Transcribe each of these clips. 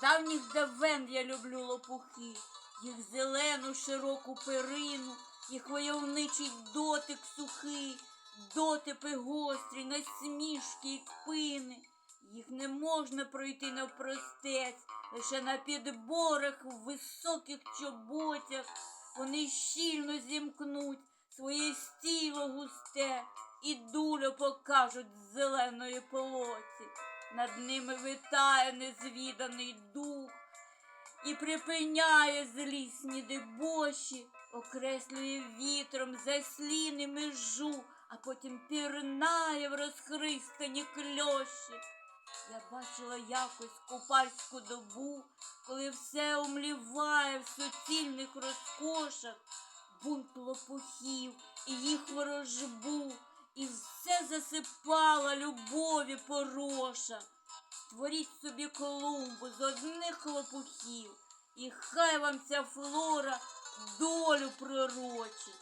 давніх давен я люблю лопухи, їх зелену широку перину, їх войовничий дотик сухий, дотипи гострі, насмішки й кпини. Їх не можна пройти навпростець, лише на підборах в високих чоботях вони щільно зімкнуть своє стіло густе і дулю покажуть з зеленої полоці. Над ними витає незвіданий дух і припиняє злісні дебоші, окреслює вітром засліни межу, а потім пірнає в розхристані кльоші. Я бачила якось купальську добу, коли все омліває в суцільних розкошах, бунт лопухів і їх ворожбу, і все засипала любові пороша. Створіть собі колумбу з одних лопухів, і хай вам ця флора долю пророчить,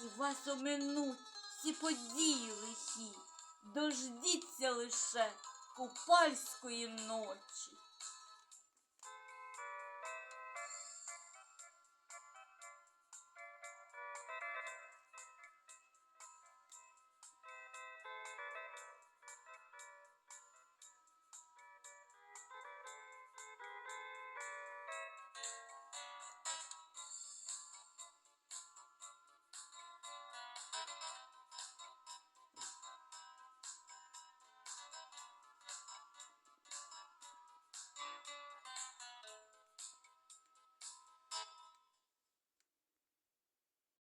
і вас оминуть всі події лихі. Дождіться лише купальської ночі.